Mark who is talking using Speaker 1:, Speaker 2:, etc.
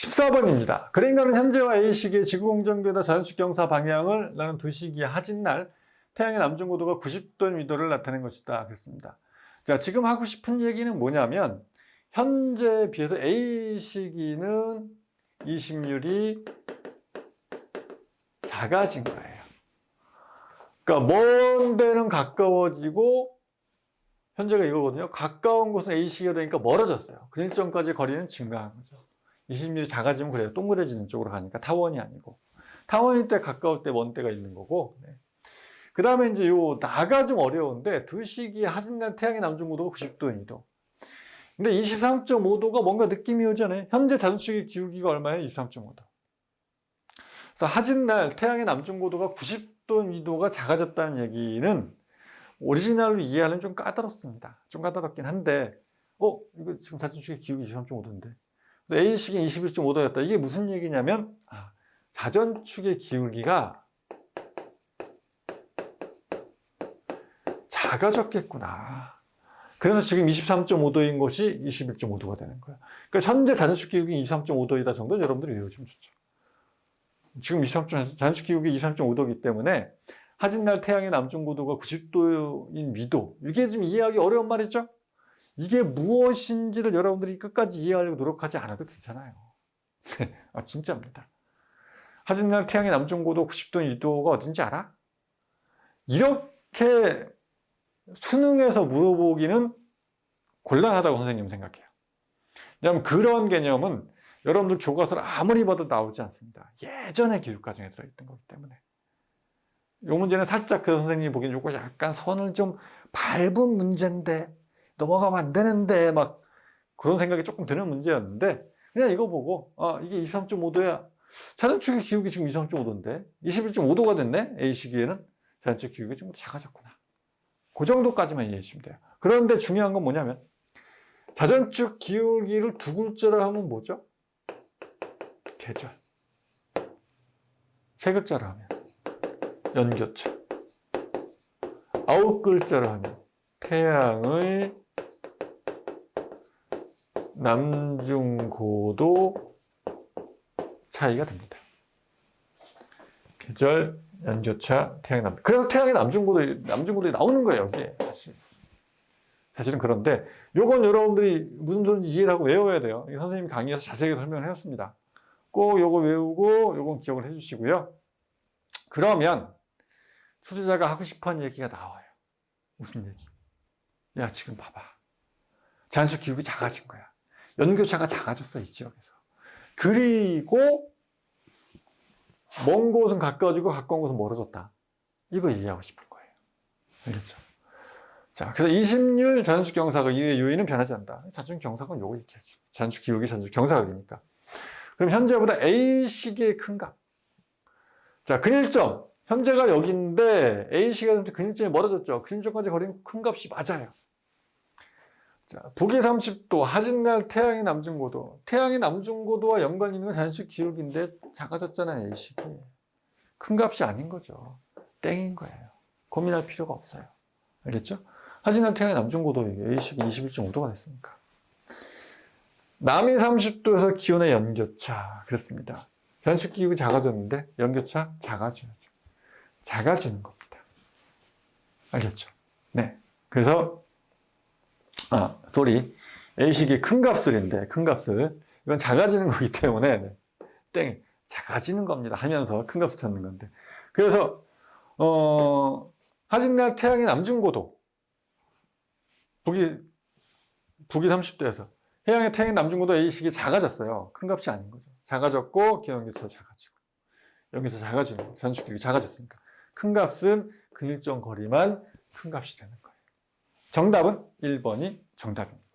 Speaker 1: 14번입니다. 그러니까는 현재와 A시기의 지구공전궤도 자연축 경사 방향을 나는 두 시기의 하진날 태양의 남중고도가 90도 위도를 나타낸 것이다. 그랬습니다. 자, 지금 하고 싶은 얘기는 뭐냐면 현재에 비해서 A시기는 이심률이 작아진 거예요. 그러니까 먼 데는 가까워지고 현재가 이거거든요. 가까운 곳은 A시기가 되니까 멀어졌어요. 그 일점까지 거리는 증가한 거죠. 20mm 작아지면 그래요. 동그래지는 쪽으로 가니까 타원이 아니고. 타원일 때 가까울 때 먼 때가 있는 거고. 네. 그 다음에 이제 요 나가 좀 어려운데 두 시기 하진날 태양의 남중고도가 90도입니다. 근데 23.5도가 뭔가 느낌이 오잖아요. 현재 자전축의 기울기가 얼마예요? 23.5도. 그래서 하진날 태양의 남중고도가 90도 위도가 작아졌다는 얘기는 오리지널로 이해하려면 좀 까다롭습니다. 좀 까다롭긴 한데, 어, 이거 지금 자전축의 기울기 23.5도인데. A식이 21.5도였다. 이게 무슨 얘기냐면, 아, 자전축의 기울기가 작아졌겠구나. 그래서 지금 23.5도인 것이 21.5도가 되는 거야. 그러니까 현재 자전축 기울기 23.5도이다 정도는 여러분들이 외워주면 좋죠. 지금 23. 자전축 기울기 23.5도이기 때문에 하진날 태양의 남중고도가 90도인 위도 이게 좀 이해하기 어려운 말이죠. 이게 무엇인지를 여러분들이 끝까지 이해하려고 노력하지 않아도 괜찮아요. 아 진짜입니다. 하진날 태양의 남중고도 90도 위도가 어딘지 알아? 이렇게 수능에서 물어보기는 곤란하다고 선생님은 생각해요. 왜냐하면 그런 개념은 여러분들 교과서를 아무리 봐도 나오지 않습니다. 예전의 교육과정에 들어있던 거기 때문에. 이 문제는 살짝 그 선생님이 보기엔 요거 약간 선을 좀 밟은 문제인데 넘어가면 안 되는데 막 그런 생각이 조금 드는 문제였는데 그냥 이거 보고 아 이게 23.5도야. 자전축의 기울기 지금 23.5도인데 21.5도가 됐네 A 시기에는. 자전축 기울기 좀 작아졌구나. 그 정도까지만 이해해 주시면 돼요. 그런데 중요한 건 뭐냐면 자전축 기울기를 두 글자로 하면 뭐죠? 계절. 세 글자로 하면 연교차 아홉 글자로 하면 태양의 남중고도 차이가 됩니다. 계절, 연교차, 태양 남. 그래서 태양의 남중고도 남중고도에 나오는 거예요 여기에 사실. 사실은 그런데 요건 여러분들이 무슨 소리인지 이해를 하고 외워야 돼요. 이 선생님이 강의에서 자세하게 설명을 해줬습니다. 꼭 요거 외우고 요건 기억을 해주시고요. 그러면 수제자가 하고 싶어하는 얘기가 나와요. 무슨 얘기? 야 지금 봐봐. 잔수 기울기 작아진 거야. 연교차가 작아졌어 이 지역에서. 그리고 먼 곳은 가까워지고 가까운 곳은 멀어졌다. 이거 이해하고 싶은 거예요. 알겠죠? 자, 그래서 이심률 자연축 경사각 이외의 요인은 변하지 않는다. 자연축 경사각은 요거 이렇게 해줘. 자연축 기울기 자연축 경사각이니까. 그럼 현재보다 A식의 큰 값. 자, 근일점. 현재가 여기인데 A시가 근일점이 멀어졌죠. 근일점까지 거리는 큰 값이 맞아요. 자, 북위 30도, 하진날 태양의 남중고도. 태양의 남중고도와 연관 있는 건 자연식 기울기인데 작아졌잖아요, A식이. 큰 값이 아닌 거죠. 땡인 거예요. 고민할 필요가 없어요. 알겠죠? 하진날 태양의 남중고도 A식이 21.5도가 됐으니까. 남이 30도에서 기온의 연교차. 그렇습니다. 변식 기울기 작아졌는데 연교차 작아지죠. 작아지는 겁니다. 알겠죠? 네. 그래서 아, 소리. A식이 큰 값을인데, 큰 값을. 이건 작아지는 거기 때문에, 네. 땡, 작아지는 겁니다. 하면서 큰 값을 찾는 건데. 그래서, 어, 하진날 태양의 남중고도. 북이, 북이 30도에서. 해양의 태양의 남중고도 A식이 작아졌어요. 큰 값이 아닌 거죠. 작아졌고, 기온기차 작아지고. 여기서 작아지는. 전축기가 작아졌으니까. 큰 값은 그 일정 거리만 큰 값이 되는 거예요. 정답은 1번이 정답입니다.